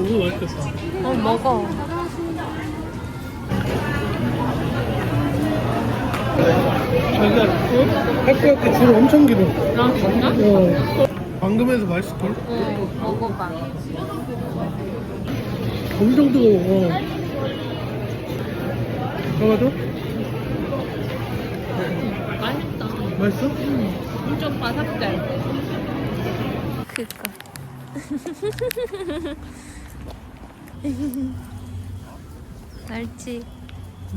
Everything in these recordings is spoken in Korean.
이거 맛있겠다. 어, 먹어. 자기가 어? 학교 앞에 줄 엄청 길어. 아, 진짜? 어. 방금 해서 맛있을걸? 응, 먹어봐. 엄청 뜨거워. 어. 잡아줘? 맛있다. 맛있어? 엄청 바삭해. 그니까. 알지?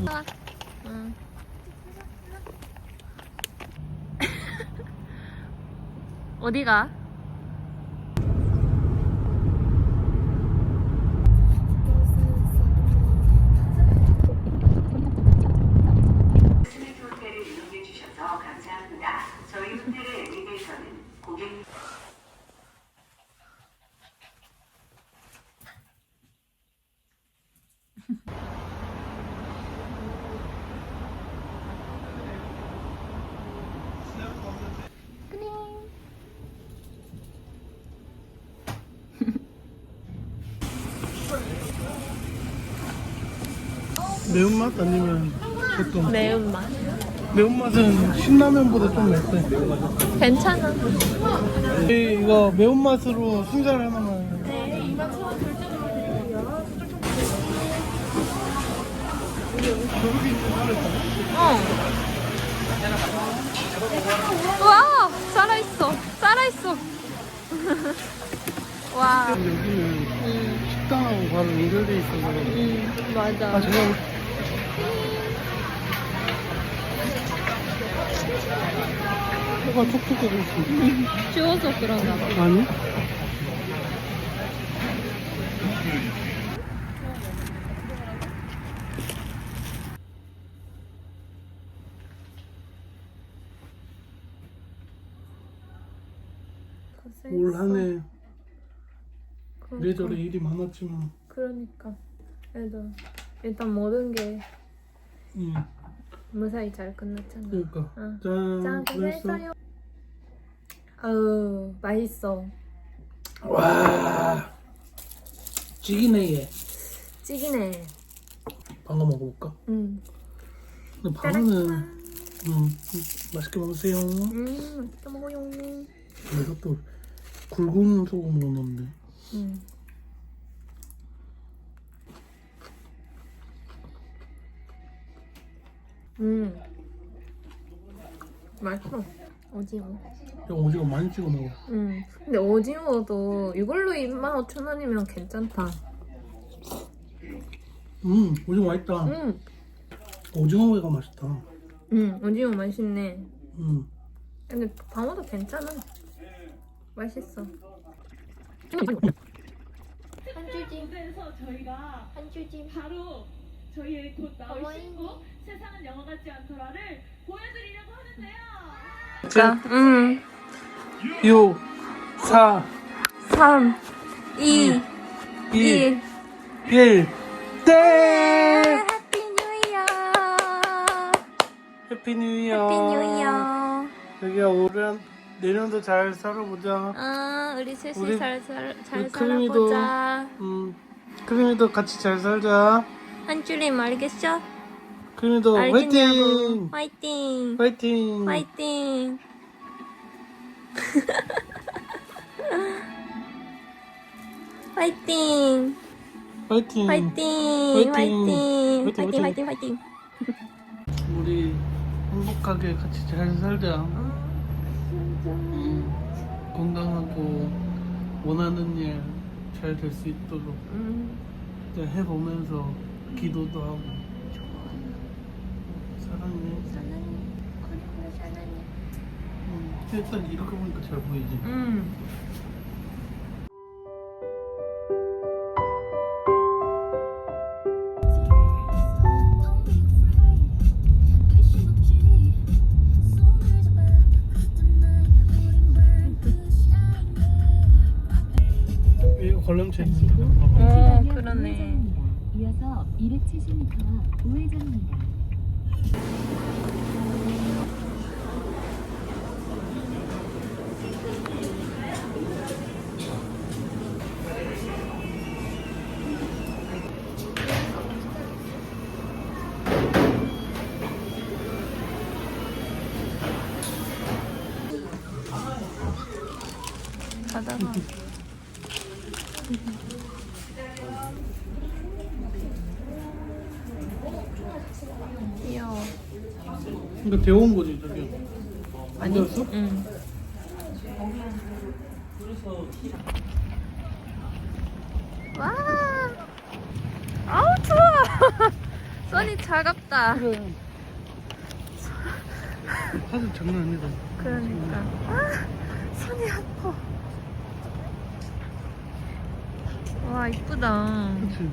아, 응. 어디가? 스미트 호텔을 이용해 주셔서 감사합니다. 저희 호텔의 엘리베이터는 고객 매운맛 아니면 보통? 매운맛. 매운맛은 신라면보다 좀 맵대. 괜찮아. 이- 이거 매운맛으로 순살 하나만. 어. 와, 살아있어. 살아있어. 와. 여기는 음, 식당하고 바로 연결돼 있어서. 음, 맞아. 아, 제가 혀가 촉촉하고 있어. 추워서 그런가 봐. 아니? 올 한해 이래저래 일이 많았지만, 그러니까. 그래도 일단 모든 게 응, 무사히 잘 끝났잖아. 그러니까. 응. 짠, 짠, 그랬어. 고생했어요. 아우, 맛있어. 와, 찌기네 얘. 찌기네. 방어 먹어볼까? 응. 근데 방어는, 음, 맛있게 먹으세요. 음, 맛있게 먹어요. 이것도 굵은 소금으로 넣는데. 음. 음. 맛있어. 오징어. 야, 오징어 많이 찍어 먹어. 음. 근데 오징어도 이걸로 25,000원이면 괜찮다. 음, 오징어 맛있다. 음. 오징어회가 맛있다. 음, 오징어 맛있네. 음. 근데 방어도 괜찮아. 맛있어. 한 줄지. 그래서 저희가 한 줄지. 바로 저희의 곧 나올 어머니. 신곡 세상은 영화 같지 않더라를 보여드리려고 하는데요. 자, 음. 6, 4, 3, 2, 2, 1. 1, 땡! 해피 뉴 이어. 해피 뉴 이어. 해피 뉴 이어. 여기야 올해 내년도 잘 살아보자. 아 우리 셋이 우리- 잘잘 우리 크림이도. 살아보자. 음, 크림이도 같이 잘 살자. 한 줄임 알겠어? 크림이도 알겠냐고. 화이팅! 화이팅. 화이팅! 화이팅. 화이팅. 화이팅! 화이팅. 화이팅. 화이팅. 화이팅. 화이팅. 화이팅. 화이팅. 우리 행복하게 같이 잘 살자. 응, 음, 건강하고 원하는 일 잘 될 수 있도록 음, 이제 해보면서 기도도 하고 사랑해. 사랑해. 그리고 사랑해. 음, 일단 이렇게 보니까 잘 보이지. 음. 어. 그러네. 이어서 270m와 우회전입니다. 가다가. 귀여워. 그러니까 데워온 거지 저기. 아니, 어디였어? 응. 와. 아우 추워. 손이 차갑다. 그래. 하도 장난 아니다. 그러니까. 아, 손이 아파. 와 이쁘다. 그렇지.